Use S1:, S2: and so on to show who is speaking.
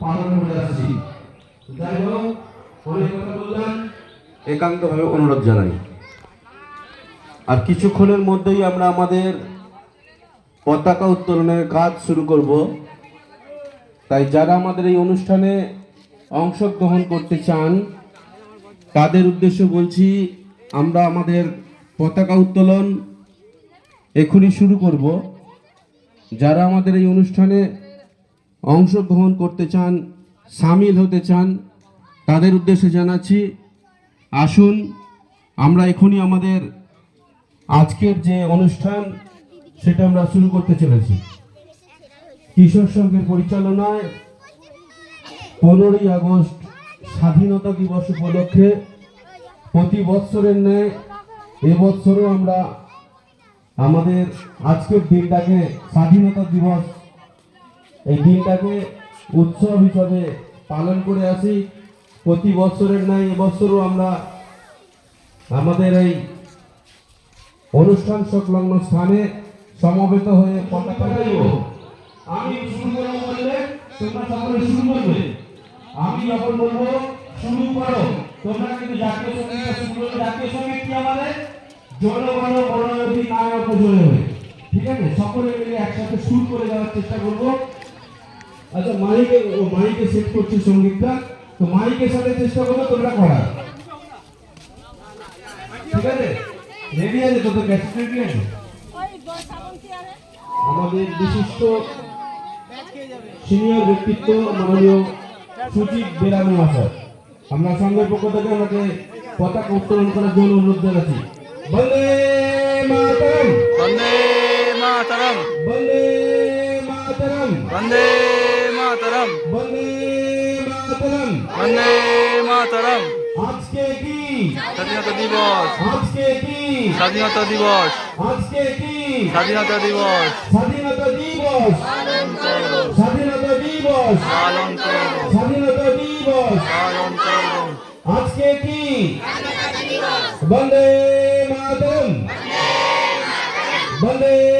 S1: পালন করে আসছি। যাই হোক কথা বললাম।
S2: একান্তভাবে অনুরোধ জানাই। আর কিছুক্ষণের মধ্যেই আমরা আমাদের পতাকা উত্তোলনের কাজ শুরু করব। তাই যারা আমাদের এই অনুষ্ঠানে অংশগ্রহণ করতে চান, তাদের উদ্দেশ্য বলছি, আমরা আমাদের পতাকা উত্তোলন এখনই শুরু করব। যারা আমাদের এই অনুষ্ঠানে অংশগ্রহণ করতে চান, সামিল হতে চান, তাদের উদ্দেশ্যে জানাচ্ছি, আসুন, আমরা এখনই আমাদের আজকের যে অনুষ্ঠান, সেটা আমরা শুরু করতে চলেছি। কিশোর সংঘের পরিচালনায় পনেরোই আগস্ট স্বাধীনতা দিবস উপলক্ষে প্রতি বৎসরের ন্যায় এবছরও আমরা আমাদের আজকের দিনটাকে স্বাধীনতা দিবস এই দিনটাকে উৎসব হিসাবে পালন করে আসি। প্রতি বছরের ন্যায় এবছরও আমরা আমাদের এই অনুষ্ঠান সংলগ্ন স্থানে সমবেত হয়ে পতাকা
S1: দেব। আমি শুরু করব বললে তোমরা সকলে শুরু করবে। আমি যখন বলব, শুরু করো। তোমরা কিন্তু জাতীয় সংগীত শুরু করবে। জাতীয় সংগীত কি আমাদের? জনগণ মনোনতি নায়ক জয় হবে। ঠিক আছে? সকলে মিলে একসাথে সুর করে যাওয়ার চেষ্টা করব। আচ্ছা মাইকে ও মাইকে সেট করছি সঙ্গীতটা তো মাইকের সাথে চেষ্টা করো তোমরা করা ঠিক আছে? রেডি আছে? তোদের ক্যাসেট রেডি আছে? আমাদের বিশিষ্ট সিনিয়র ব্যক্তিত্ব মাননীয় সুচিত বেরা মহাশয়। আমরা সঙ্গে পক্ষ থেকে আমাকে পতাকা উত্তোলন করার জন্য অনুরোধ জানাচ্ছি। বন্দে মাতরম!
S3: বন্দে মাতরম!
S1: বন্দে মাতরম!
S3: বন্দে মাতারাম
S1: বন্দে মাতারাম
S3: বন্দে মাতারাম
S1: আজকে কি
S3: স্বাধীনতা দিবস
S1: আজকে কি
S3: স্বাধীনতা দিবস
S1: আজকে কি
S3: স্বাধীনতা দিবস
S1: স্বাধীনতা দিবস স্বাধীনতা দিবস
S3: পালন করব
S1: স্বাধীনতা দিবস
S3: পালন করব
S1: আজকে কি বন্দে মাতরম বন্দে